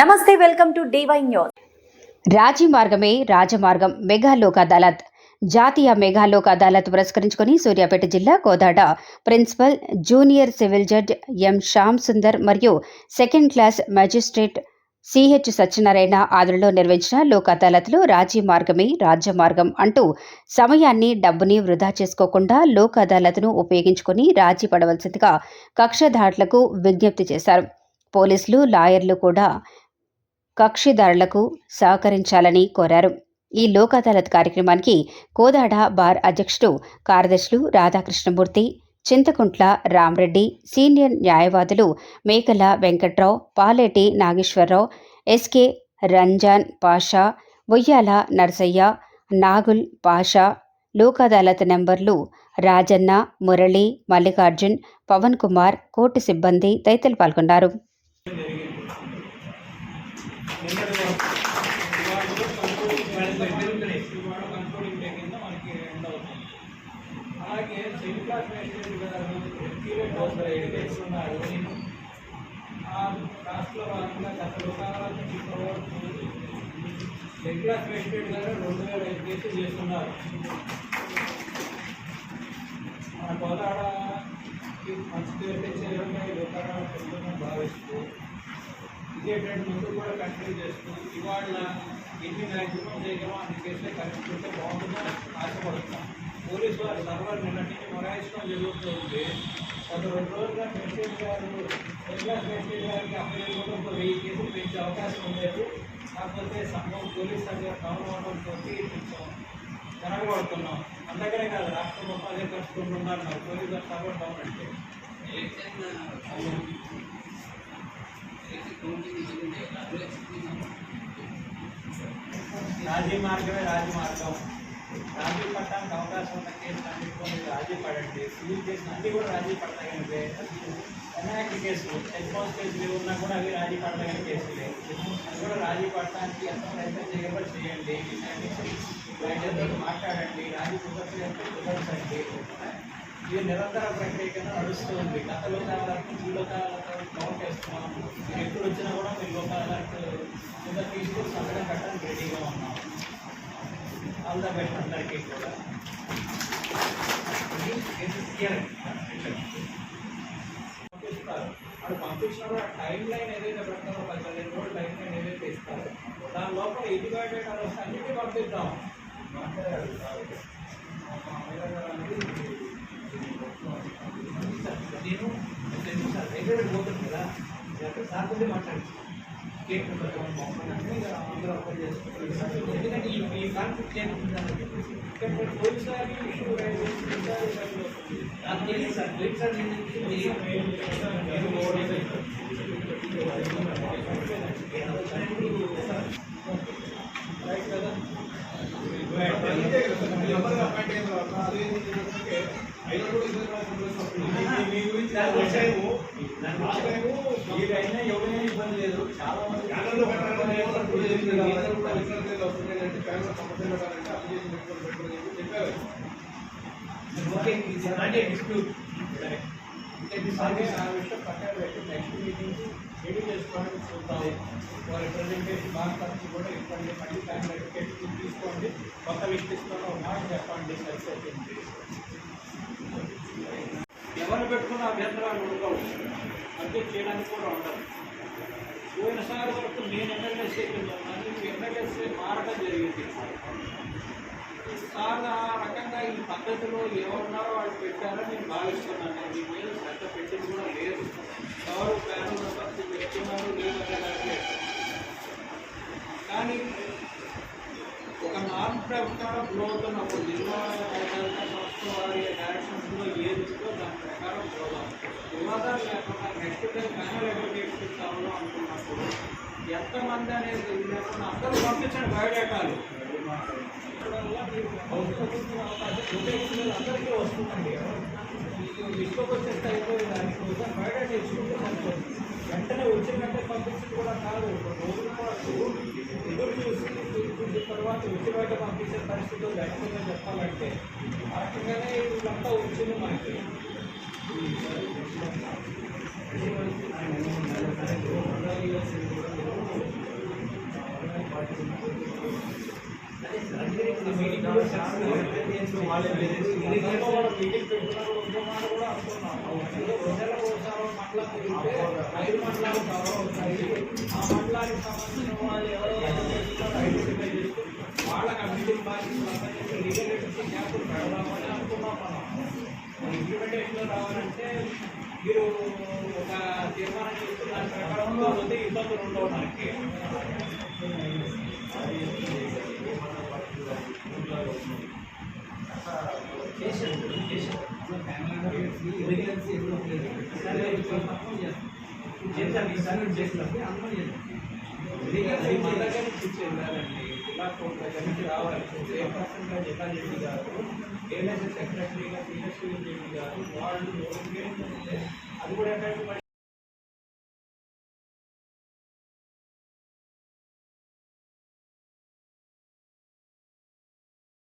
నమస్తే welcome to DY news. రాజీ మార్గమే రాజమార్గం మెగా లోక్ అదాలత్. జాతీయ మెగా లోక్ అదాలత్ పురస్కరించుకొని సూర్యాపేట జిల్లా Kodad. Principal junior civil judge M Shyam Sundar మరియు second class magistrate CH Satyanarayana ఆధ్వర్యంలో నిర్వహించిన లోక్ అదాలత్లో రాజీ మార్గమే రాజ్యమార్గం అంటూ సమయాన్ని డబ్బుని వృధా చేసుకోకుండా లోక్ అదాలత్ను ఉపయోగించుకొని రాజీ పడవలసిందిగా కక్షదారులకు విజ్ఞప్తి చేశారు. పోలీసులు లాయర్లు కూడా కక్షిదారులకు సహకరించాలని కోరారు. ఈ లోక్ అదాలత్ కార్యక్రమానికి కోదాడ బార్ అధ్యక్షుడు కార్యదర్శులు రాధాకృష్ణమూర్తి చింతకుంట్ల రామరెడ్డి సీనియర్ న్యాయవాదులు మేకల వెంకట్రావు పాలేటి నాగేశ్వరరావు ఎస్కే రంజాన్ పాషా ఉయ్యాల నర్సయ్య నాగుల్ పాషా లోక్ అదాలత్ నెంబర్లు రాజన్న మురళి మల్లికార్జున్ పవన్ కుమార్ కోర్టు సిబ్బంది తదితరులు పాల్గొన్నారు. అలాగే సెకండ్ క్లాస్ మేజిస్ట్రేట్ గారు ఏడు కేసులు ఉన్నారు ఆ రాష్ట్రంలో భాగంగా గత లోకాల నుంచి ఇప్పటివరకు క్లాస్ గారు రెండు వేల ఐదు కేసులు చేస్తున్నారు మన కోదాడ మంచి పేరు తెచ్చే విధంగా ఈ భావిస్తూ ఇదేటట్టు ముందు కూడా కంటిన్యూ చేస్తూ ఇవాళ ఎన్ని మ్యాక్సిమం చేయగలం అన్ని కేసులే ఉంటే బాగుంటుందని ఆశపడుతున్నాం. పోలీసు వారు సర్వర్ నిన్నటి నుంచి మొరాయించడం జరుగుతుంది గత రెండు రోజులుగా మెసేజ్ గారు ఎగ్లాస్ మెసేజ్ గారికి అప్లై కూడా ఒక వెయ్యి కేసులు పెంచే అవకాశం ఉండేది. కాకపోతే సంఘం పోలీస్ సంఘం డౌన్ అవడంతో కొంచెం వెనకబడుతున్నాం అందుకనే కాదు రాష్ట్రం మొత్తం అదే కట్టుకుంటున్నారు మరి పోలీసు వారు సర్వర్ డౌన్ అంటే. రాజీ మార్గమే రాజీ మార్గం రాజీ పడటానికి అవకాశం ఉన్న కేసులు అన్నింటిలో మీరు రాజీ పడండి. సివిల్ కేసులు అన్నీ కూడా రాజీ పడతాయంటే ఎన్ఐటి కేసులు హెడ్ఫోన్స్ కేసులు ఏవి ఉన్నా కూడా అవి రాజీ పడతగిన కేసులే. అది కూడా రాజీ పడటానికి ఎంత ప్రయత్నం చేయబడి చేయండి? రైతులతో మాట్లాడండి. రాజీ కుదరదంటే కుదరదండి. ఇది నిరంతర ప్రక్రియ కింద నడుస్తూ ఉంది. గత లోకాలకు ఈ లోకాలతో కౌంట్ చేస్తున్నాం మీరు ఎప్పుడు వచ్చినా కూడా మీరు లోకాలకు కింద తీసుకొని సంతకం పెట్టడానికి రెడీగా ఉన్నాం ఆల్ ద బెస్ట్ అందరికీ కూడా పంపిస్తారు వాడు పంపించినప్పుడు ఆ టైం లైన్ ఏదైతే పెడతారో పదిహేను రోజులు టైం లైన్ ఏదైతే ఇస్తారో దాని లోపల ఇది బయట అన్నింటినీ పంపిద్దాం రైల్వే పోతుంది కదా ఎక్కడ సాధ్యత మాట్లాడి కేక్ అందరూ అప్లై చేసుకుంటారు ఎందుకంటే ఈ ఈ కాన్ఫ్లిక్ట్ ఏముంటుందని చెప్పేసి ఇక్కడ పోలీసు గారి ఇష్యూ నాకు తెలియదు సార్ తెలియదు సార్ నేను రైట్ కదా మీ గురించి దాని వచ్చాము మీరైనా ఎవరైనా ఇబ్బంది లేదు. చాలా మంది నెక్స్ట్ మీటింగ్ రెడీ చేసుకోవడానికి చూద్దాం వాళ్ళ ప్రజెంటేషన్ బాగా ఖర్చు కూడా ఇవ్వండి. మళ్ళీ టైం వెరిఫికేషన్ తీసుకోండి. కొత్త లిస్ట్ ఇస్తాను ఒక మాట చెప్పండి. సరిపోతుంది ఎవరు పెట్టుకున్న అభ్యంతరాలు ఉండవు. అడ్జస్ట్ చేయడానికి కూడా ఉండదు. పోయినసారి వరకు నేను ఎమ్మెల్యే ఉన్నాను ఎమ్మెల్యేసీ మారడం జరిగింది. ఈసారి ఆ రకంగా ఈ పద్ధతిలో ఎవరున్నారో వాళ్ళు పెట్టారో నేను భావిస్తున్నాను. నేను దీని మీద శ్రద్ధ పెట్టింది కూడా లేదు. ఎవరు ప్యానల్ మెంబర్స్ పెట్టుకున్నారు లేదంటే కానీ ఒక నాన్ ప్రభుత్వ గ్రోత్ ఒక జిల్లా సంస్థ డైరెక్షన్స్లో ఏది దాని ప్రకారం పోదాం వివాదాలు లేకుండా నెక్స్ట్ టైం ప్యానల్ అడ్వకేట్స్ ఇస్తామో అనుకున్నప్పుడు ఎంతమంది అనేది లేకుండా అందరూ పంపించండి బయోడేటాలు. అందరికీ వస్తుందండి మీకు వచ్చేస్తే అయిపోయి దానికి బయోడేటా సరిపోతుంది వెంటనే వచ్చిన వెంటనే పంపించింది కూడా కాదు. కూడా అనుకున్నాం ఏదో ప్రజలకు ఒకసారి మాట్లాడుతుంటే ఐదు మండలాలు కవర్ అవుతాయి ఆ మండలానికి సంబంధించిన వాళ్ళు ఎవరో తీర్మానం చేస్తే దాని ప్రకారంలో పోతే ఇబ్బందులు ఉండవు మనకి అది మన దగ్గర నుంచి వెళ్ళాలండి కోర్టు దగ్గర నుంచి రావాలి ఏ పర్సెంటేజ్ ఎలా గారు ఏదైతే సెక్రటరీగా సిఎస్సీ గారు వాళ్ళు అది కూడా ఎక్కడ